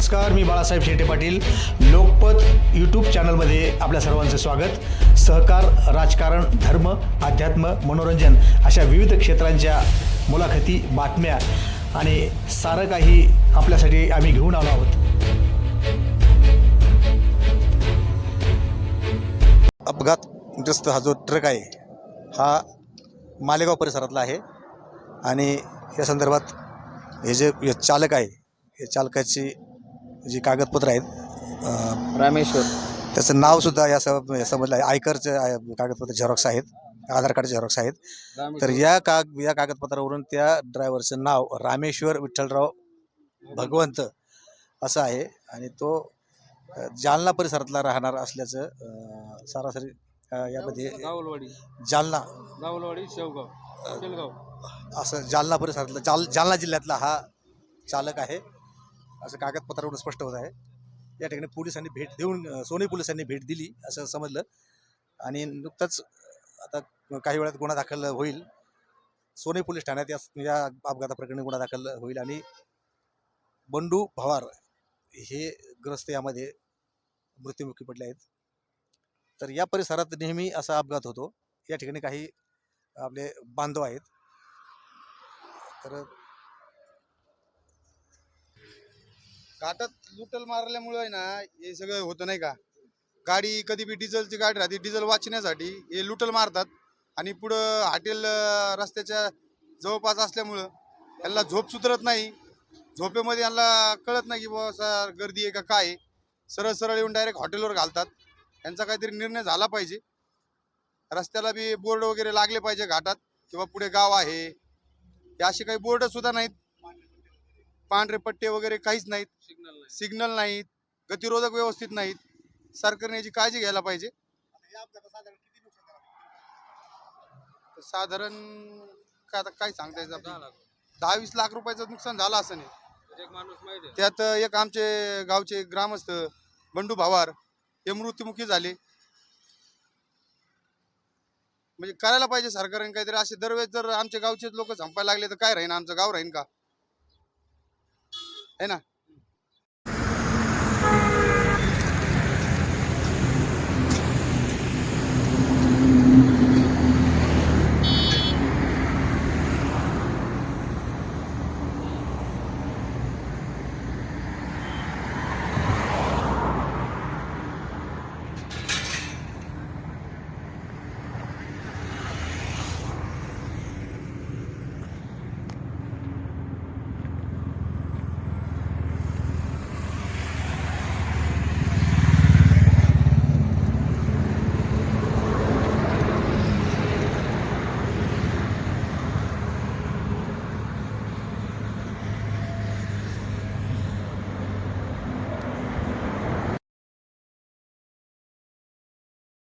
नमस्कार मी बाळासाहेब शेटे पाटील. लोकपत यूट्यूब चॅनलमध्ये आपल्या सर्वांचं स्वागत. सहकार राजकारण धर्म अध्यात्म मनोरंजन अशा विविध क्षेत्रांच्या मुलाखती बातम्या आणि सारं काही आपल्यासाठी आम्ही घेऊन आलो आहोत. अपघातग्रस्त हा जो ट्रक आहे हा मालेगाव परिसरातला आहे. आणि या संदर्भात हे जे हे चालक आहे या चालकाची जी कागदपत्र आहेत रामेश्वर. त्याचं नावसुद्धा या सब या समजलं आहे. आयकरचे कागदपत्र झेरॉक्स आहेत आधार कार्डचे झेरॉक्स आहेत. तर या काग या कागदपत्रावरून त्या ड्रायव्हरचं नाव रामेश्वर विठ्ठलराव भगवंत असं आहे आणि तो अ, जालना परिसरातला राहणार असल्याचं अ, सरासरी अ, यामध्ये जालना. गावलवाडी शेवगाव असं जालना परिसरातला जाल जालना जिल्ह्यातला हा चालक आहे. असं कागदपत्रावरून स्पष्ट होत आहे. या ठिकाणी पोलिसांनी भेट देऊन सोने पोलिसांनी भेट दिली असं समजलं. आणि नुकतंच आता काही वेळात गुन्हा दाखल होईल. सोने पोलीस ठाण्यात या या अपघाताप्रकरणी गुन्हा दाखल होईल. आणि बंडू भवार हे ग्रस्त यामध्ये मृत्युमुखी पडले आहेत. तर या परिसरात नेहमी असा अपघात होतो. या ठिकाणी काही आपले बांधव आहेत. तर घाटात लुटल मारल्यामुळे आहे ना हे सगळं होतं नाही का? गाडी कधी बी डिझेलची गाडी राहते डिझेल वाचण्यासाठी हे लुटल मारतात. आणि पुढं हॉटेल रस्त्याच्या जवळपास असल्यामुळं यांना झोप सुधरत नाही. झोपेमध्ये यांना कळत नाही की बाबा सर गर्दी आहे का काय आहे. सरळ सरळ येऊन डायरेक्ट हॉटेलवर घालतात. यांचा काहीतरी निर्णय झाला पाहिजे. रस्त्याला बी बोर्ड वगैरे लागले पाहिजे घाटात किंवा पुढे गाव आहे. हे असे काही बोर्ड सुद्धा नाहीत. पांढरे पट्टे वगैरे काहीच नाहीत. सिग्नल नाही सिग्नल नाहीत. गतिरोधक व्यवस्थित नाहीत. सरकारने याची काळजी घ्यायला पाहिजे. तर साधारण काय आता काय सांगता येतं दहा आपल्याला? लाख दहा वीस लाख रुपयाचं नुकसान झालं असं नाही. त्यात एक माणूस माहिती आहे. त्यात एक आमचे गावचे ग्रामस्थ बंडू भावार हे मृत्युमुखी झाले. म्हणजे करायला पाहिजे सरकारने काहीतरी असे दरवेळेस जर आमच्या गावचे लोक संपायला लागले तर काय राहीन? आमचं गाव राहीन का? है ना?